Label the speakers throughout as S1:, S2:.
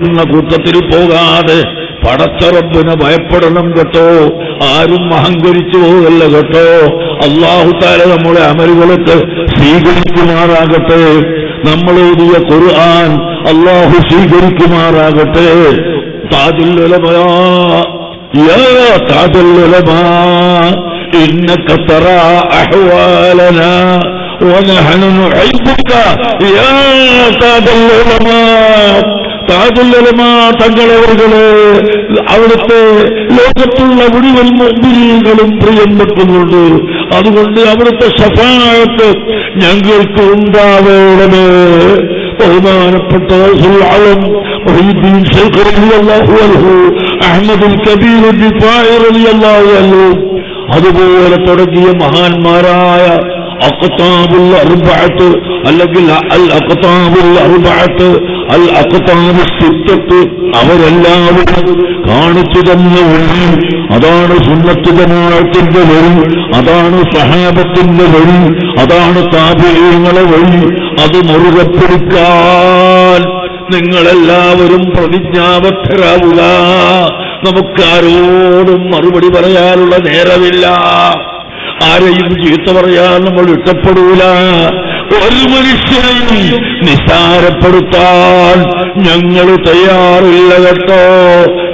S1: എന്ന കൂട്ടത്തിൽ പോകാതെ പടച്ചറബിനെ ഭയപ്പെടണം കേട്ടോ ആരും അഹങ്കരിച്ചു പോകല്ല കേട്ടോ അള്ളാഹു താല നമ്മുടെ അമലുകളൊക്കെ സ്വീകരിക്കുമാറാകട്ടെ നമ്മൾ എഴുതിയ ഖുർആൻ അള്ളാഹു സ്വീകരിക്കുമാറാകട്ടെ താജുല്ലുലമാ യാ താജുല്ലുലമാ إنك ترى أحوالنا ونحن نحبك يا تاج العلماء തങ്ങളെ തങ്ങളവരുകൾ അവിടുത്തെ ലോകത്തുള്ള മുഴുവൻ മുമ്പിലുകളും പ്രിയപ്പെട്ടുന്നുണ്ട് അതുകൊണ്ട് അവിടുത്തെ സഫായത്ത് ഞങ്ങൾക്ക് ഉണ്ടാവേണമേ. ബഹുമാനപ്പെട്ട സുൽഅലം കബീർ അതുപോലെ തുടങ്ങിയ മഹാന്മാരായ അക്കത്താബുള്ള അർബഅത്ത് അല്ലെങ്കിൽ അൽ അക്കത്താബുള്ള അർബഅത്ത് അൽ അഖ്താബു സിത്തത്ത് അവരെല്ലാവരും കാണിച്ചു തന്ന വഴി. അതാണ് സുന്നത്ത് ജമാഅത്തിന്റെ വഴി. അതാണ് സഹാബത്തിന്റെ വഴി. അതാണ് താപീയങ്ങളെ വഴി. അത് മുറുകെ പിടിക്കാൻ നിങ്ങളെല്ലാവരും പ്രതിജ്ഞാബദ്ധരാവുക. നമുക്കാരോടും മറുപടി പറയാനുള്ള നേരമില്ല. ആരെയും ചീത്ത പറയാൻ നമ്മൾ ഇഷ്ടപ്പെടൂല. ഒരു മനുഷ്യനെയും നിസ്സാരപ്പെടുത്താൻ ഞങ്ങൾ തയ്യാറില്ല കേട്ടോ.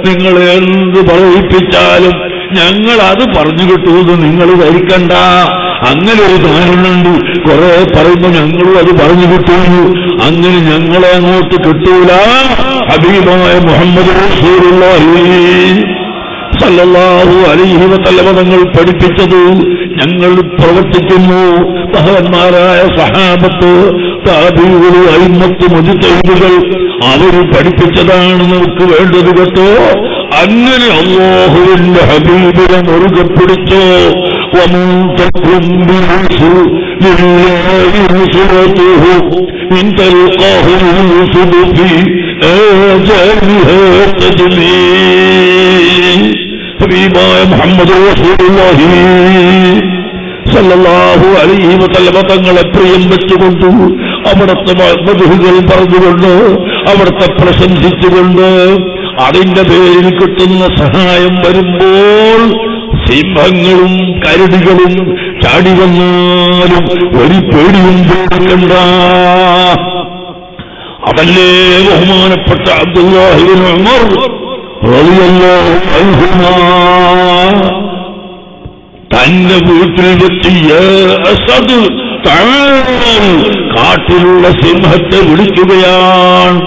S1: നിങ്ങൾ എന്ത് പറയിപ്പിച്ചാലും ഞങ്ങൾ അത് പറഞ്ഞു കിട്ടുമെന്ന് നിങ്ങൾ ധരിക്കണ്ട. അങ്ങനെ ഒരു ധാരണയുണ്ട്. കുറെ പറയുമ്പോ ഞങ്ങളും അത് പറഞ്ഞു കിട്ടുന്നു. അങ്ങനെ ഞങ്ങളെ അങ്ങോട്ട് കിട്ടൂല. അഭീമായ മുഹമ്മദ് റസൂലുള്ളാഹി സല്ലല്ലാഹു അലൈഹി വസല്ലമ തങ്ങൾ പഠിപ്പിച്ചത് ഞങ്ങൾ പ്രവർത്തിക്കുന്നു. മഹാന്മാരായ സഹാബത്ത് താബിയുകളും അയിമത്ത് മുജിത്തൈബുകൾ അവർ പഠിപ്പിച്ചതാണ് നമുക്ക് വേണ്ടത് കേട്ടോ. അങ്ങനെ അമ്മോഹുവിന്റെ ഹബീബിനെ മുറുകെ പിടിച്ചോ ഹബീബായ മുഹമ്മദ് റസൂലുള്ളാഹി സല്ലല്ലാഹു അലൈഹി വസല്ലമ പ്രിയം വെച്ചുകൊണ്ട് അവിടുത്തെ മധുഹുകൾ പറഞ്ഞുകൊണ്ട് അവിടുത്തെ പ്രശംസിച്ചുകൊണ്ട് അതിന്റെ പേരിൽ കിട്ടുന്ന സഹായം വരുമ്പോൾ സിംഹങ്ങളും കരടികളും ചാടി വന്നാലും ഒരു പേടിയും പേടിക്കണ്ട. അതല്ലേ ബഹുമാനപ്പെട്ട അബ്ദുല്ലാഹിബിൻ ഉമർ റളിയല്ലാഹു അൻഹുമാ തന്റെ വീട്ടിൽ വെച്ച് അസദ് കാട്ടിലുള്ള സിംഹത്തെ വിളിക്കുകയാണ്.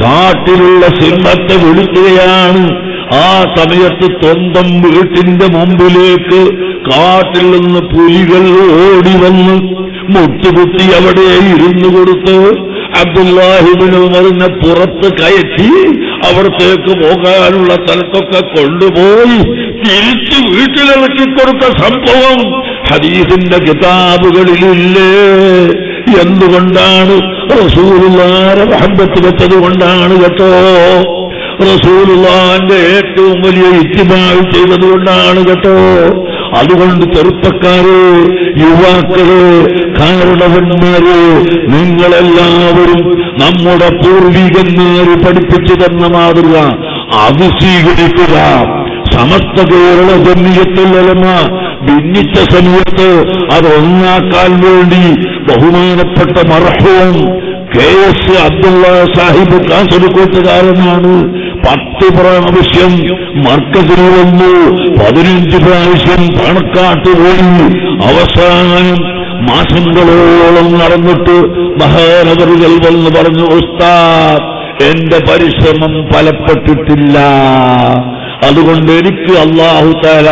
S1: കാട്ടിലുള്ള സിംഹത്തെ വിളിക്കുകയാണ്. ആ സമയത്ത് സ്വന്തം വീട്ടിന്റെ മുമ്പിലേക്ക് കാട്ടിൽ നിന്ന് പുലികൾ ഓടി വന്ന് മുട്ടുകുത്തി അവിടെ ഇരുന്നു കൊടുത്ത് അബ്ദുല്ലാഹിബിന് പുറത്ത് കയറ്റി അവിടത്തേക്ക് പോകാനുള്ള സ്ഥലത്തൊക്കെ കൊണ്ടുപോയി തിരിച്ച് വീട്ടിലിറക്കി കൊടുത്ത സംഭവം ഹദീസിന്റെ കിതാബുകളിലില്ലേ? എന്തുകൊണ്ടാണ് റസൂലുള്ളാരെ മഹബത്ത് വെച്ചത് കൊണ്ടാണ് കേട്ടോ? റസൂലുള്ളാന്റെ ഏറ്റവും വലിയ ഇത്തിമാവ് ചെയ്തത് കൊണ്ടാണ് കേട്ടോ? അതുകൊണ്ട് ചെറുപ്പക്കാരെ യുവാക്കളെ കാരണവന്മാരെ നിങ്ങളെല്ലാവരും നമ്മുടെ പൂർവികന്മാര് പഠിപ്പിച്ചു തന്ന മാതൃക അത് സ്വീകരിക്കുക. സമസ്ത കേരള ജന്മിയത്തിലമ ഭിന്നിച്ച സമയത്ത് അത് ഒന്നാക്കാൻ വേണ്ടി ബഹുമാനപ്പെട്ട മർഹവും കെ എസ് അബ്ദുള്ള സാഹിബ് കാസർകോട്ടുകാരനാണ് പത്ത് പ്രാവശ്യം മർക്കത്തിന് വന്നു. പതിനഞ്ച് പ്രാവശ്യം പണക്കാട്ട് പോയി. അവസാനം മാസങ്ങളോളം നടന്നിട്ട് മഹാനഗറുകൾ വന്ന് പറഞ്ഞു ഉസ്താദ് എന്റെ പരിശ്രമം ഫലപ്പെട്ടിട്ടില്ല. അതുകൊണ്ട് എനിക്ക് അള്ളാഹു താല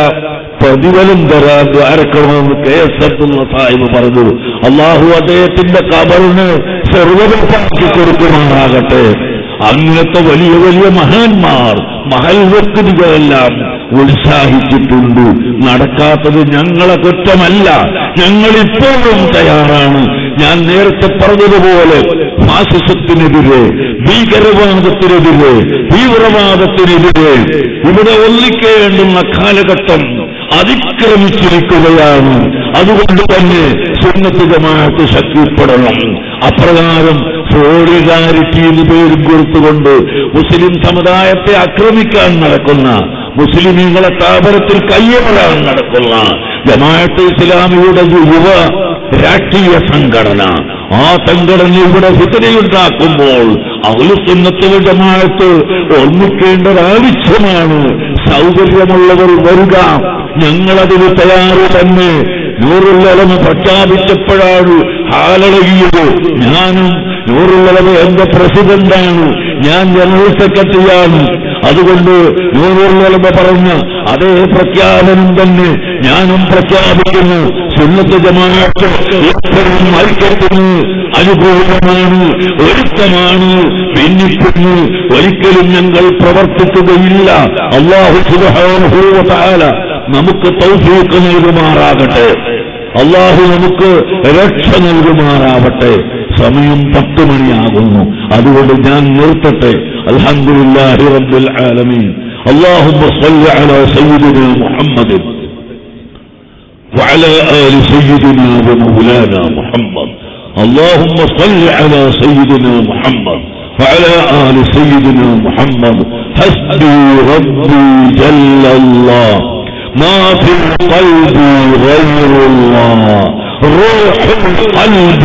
S1: പ്രതിഫലം തരാൻ ദ്വാരക്കണമെന്ന് കെ എസ് അബ്ദുള്ള സാഹിബ് പറഞ്ഞു. അള്ളാഹു അദ്ദേഹത്തിന്റെ കബറിന് സർവതപ്പാക്കി കൊടുക്കുമാറാകട്ടെ. അങ്ങനത്തെ വലിയ വലിയ മഹാന്മാർ മഹൽ വ്യക്തികളെല്ലാം ഉത്സാഹിച്ചിട്ടുണ്ട്. നടക്കാത്തത് ഞങ്ങളെ കുറ്റമല്ല. ഞങ്ങളിപ്പോഴും തയ്യാറാണ്. ഞാൻ നേരത്തെ പറഞ്ഞതുപോലെ ഫാസിസത്തിനെതിരെ ഭീകരവാദത്തിനെതിരെ തീവ്രവാദത്തിനെതിരെ ഇവിടെ ഒന്നിക്കേണ്ടുന്ന കാലഘട്ടം അതിക്രമിച്ചിരിക്കുകയാണ്. അതുകൊണ്ട് തന്നെ സുന്നത്ത് ജമാഅത്ത് ശക്തിപ്പെടണം. അപ്രകാരം സോളിഡാരിറ്റി എന്ന് പേരും കൊടുത്തുകൊണ്ട് മുസ്ലിം സമുദായത്തെ ആക്രമിക്കാൻ നടക്കുന്ന മുസ്ലിമീങ്ങളെ സ്ഥാപനത്തിൽ കയ്യേറാൻ നടക്കുന്ന ജമാഅത്ത് ഇസ്ലാമിയുടെ യുവ രാഷ്ട്രീയ സംഘടന. ആ സംഘടന ഇവിടെ ഹിതരയുണ്ടാക്കുമ്പോൾ അഖിലുസുന്നത്തുൽ ജമാഅത്ത് ഓർമ്മിക്കേണ്ടത് ആവശ്യമാണ് സൗകര്യമുള്ളവർ വരിക. ഞങ്ങളതിന് തയ്യാറ് തന്നെ നൂറുള്ളലമ പ്രഖ്യാപിച്ചപ്പോഴാണ് ഹാലളകിയത്. ഞാനും നൂറുള്ളലമ എന്റെ പ്രസിഡന്റാണ്. ഞാൻ ജനറൽ സെക്രട്ടറിയാണ്. അതുകൊണ്ട് നൂറുള്ളലമ പറഞ്ഞ അതേ പ്രഖ്യാപനം തന്നെ ഞാനും പ്രഖ്യാപിക്കുന്നു. സുന്നത്ത് ജമാഅത്ത് എപ്പോഴും അനുകൂലമാണ് ഒരുക്കമാണ് ഭിന്നിക്കുന്നു. ഒരിക്കലും ഞങ്ങൾ പ്രവർത്തിക്കുകയില്ല. അള്ളാഹു വ നമുക്ക് തൗഫീഖ് നൽകുമാറാകട്ടെ. അള്ളാഹു നമുക്ക് രക്ഷ നൽകുമാറാവട്ടെ. സമയം പത്ത് മണിയാകുന്നു അതുകൊണ്ട് ഞാൻ നിർത്തട്ടെ അൽഹംദുലില്ലാഹി റബ്ബിൽ ആലമീൻ اللهم صل على سيدنا محمد وعلى آل سيدنا ومولانا محمد اللهم صل على سيدنا محمد وعلى آل سيدنا محمد حسبي ربي جل الله ما في القلب غير الله روح القلب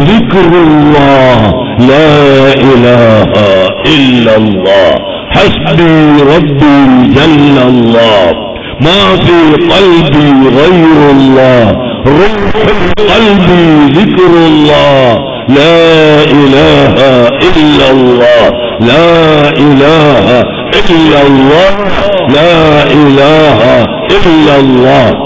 S1: ذكر الله. لا إله إلا الله. حسبي ربي جل الله. ما في قلبي غير الله. روح القلب ذكر الله. لا إله إلا الله. لا إله إلا الله. لا إله إلا الله.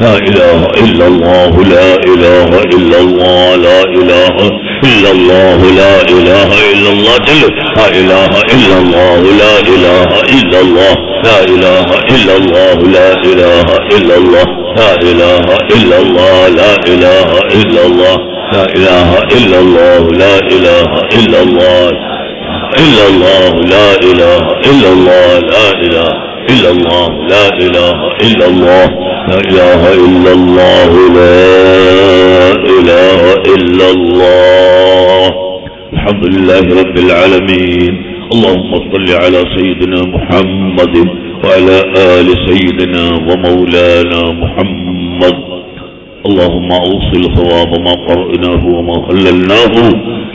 S1: لا إله إلا الله لا إله إلا الله لا إله إلا الله لا إله إلا الله جل لا إله إلا الله لا إله إلا الله لا إله إلا الله لا إله إلا الله لا إله إلا الله لا إله إلا الله لا إله إلا الله لا إله إلا الله إلا الله لا إله إلا الله لا إله إلا الله لا إله إلا الله لا إله إلا الله لا إله إلا الله الحمد لله رب العالمين. اللهم صل على سيدنا محمد وعلى آل سيدنا ومولانا محمد. اللهم أوصل ثواب ما قرأناه وما هللناه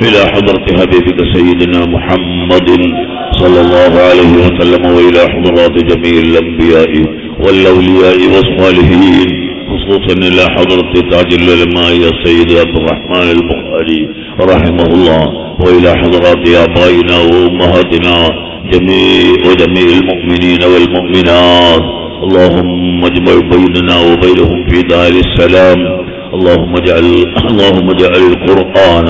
S1: إلى حضرة حبيبك سيدنا محمد صلى الله عليه وسلم وإلى حضرات جميع الأنبياء والأولياء والصالحين خصوصا إلى حضرة تاج العلماء السيد عبد الرحمن البخاري رحمه الله وإلى حضرات آبائنا وأمهاتنا جميع وجميع المؤمنين والمؤمنات. اللهم اجمع بيننا وبينهم في دار السلام. اللهم اجعل اللهم اجعل القران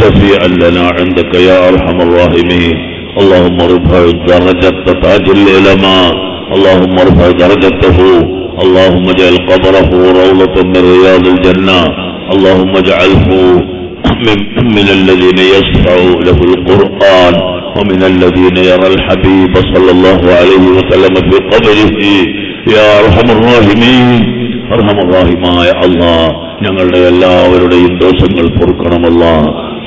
S1: صفيا لنا عندك يا ارحم الراحمين. اللهم ارفع درجه تاجر العلماء. اللهم ارفع درجته. اللهم اجعل قبره روضه من رياض الجنه اللهم اجعله من, من الذين يسمع له القران ومن الذين يرى الحبيب صلى الله عليه وسلم في قبره. يا ارحم الراحمين. ارحم الراحمين يا الله. ഞങ്ങളുടെ എല്ലാവരുടെയും ദോഷങ്ങൾ പൊറുക്കണമല്ല.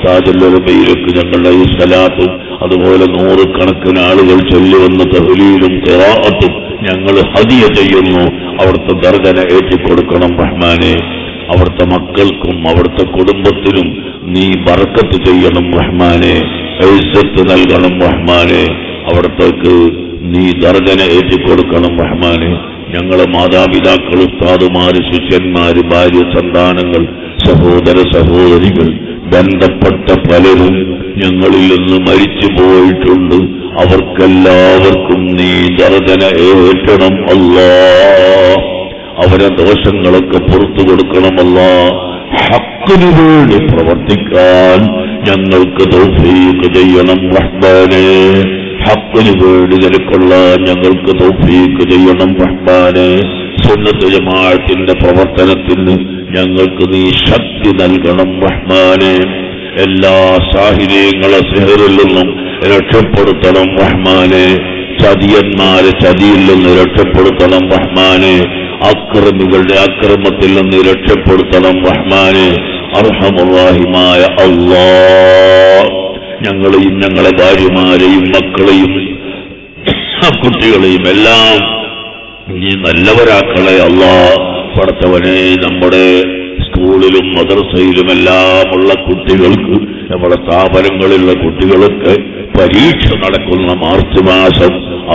S1: താജല്ലൊരുമയിലേക്ക് ഞങ്ങളുടെ ഈ സ്ഥലാത്തും അതുപോലെ നൂറുകണക്കിന് ആളുകൾ ചൊല്ലുവന്ന തഹലീലും തെറാത്തും ഞങ്ങൾ ഹതിയ ചെയ്യുന്നു. അവിടുത്തെ ദർജന ഏറ്റിക്കൊടുക്കണം റഹ്മാനെ. അവിടുത്തെ മക്കൾക്കും അവിടുത്തെ കുടുംബത്തിനും നീ ബർക്കത്ത് ചെയ്യണം റഹ്മാനെ. ഐസത്ത് നൽകണം റഹ്മാനെ. അവിടത്തേക്ക് നീ ദർജന ഏറ്റിക്കൊടുക്കണം റഹ്മാനെ. ഞങ്ങളെ മാതാപിതാക്കൾ ഉസ്താദുമാര് ശിഷ്യന്മാര് ഭാര്യ സന്താനങ്ങൾ സഹോദര സഹോദരികൾ ബന്ധപ്പെട്ട പലരും ഞങ്ങളിൽ നിന്ന് മരിച്ചു പോയിട്ടുണ്ട്. അവർക്കെല്ലാവർക്കും നീ ദർജന ഏറ്റണം അല്ലാ. അവരെ ദോഷങ്ങളൊക്കെ പുറത്തു കൊടുക്കണമല്ല ഹക്കിനു വേണ്ടി പ്രവർത്തിക്കാൻ ഞങ്ങൾക്ക് തൗഫീഖ് ചെയ്യണം റഹ്മാനെ. ഹക്കിനു വേണ്ടി നിലക്കൊള്ളാൻ ഞങ്ങൾക്ക് തോഫീക്ക് ചെയ്യണം റഹ്മാനെ. സുന്നത്ത് ജമാഅത്തിന്റെ പ്രവർത്തനത്തിന് ഞങ്ങൾക്ക് നീ ശക്തി നൽകണം റഹ്മാന്. എല്ലാ സാഹചര്യങ്ങളെ സിഹറിൽ നിന്നും രക്ഷപ്പെടുത്തണം റഹ്മാന്. ചതിയന്മാരെ ചതിയിൽ നിന്ന് രക്ഷപ്പെടുത്തണം റഹ്മാന്. അക്രമികളുടെ അക്രമത്തിൽ നിന്ന് രക്ഷപ്പെടുത്തണം റഹ്മാന്. അർഹമുറാഹിമായ അള്ളാ ഞങ്ങളെയും ഞങ്ങളെ ഭാര്യമാരെയും മക്കളെയും കുട്ടികളെയും എല്ലാം നീ നല്ലവരാക്കളെ അല്ല പടത്തവനെ നമ്മുടെ സ്കൂളിലും മദ്രസയിലും എല്ലാമുള്ള കുട്ടികൾക്ക് നമ്മുടെ സ്ഥാപനങ്ങളിലുള്ള കുട്ടികൾക്ക് പരീക്ഷ നടക്കുന്ന മാർച്ച് മാസം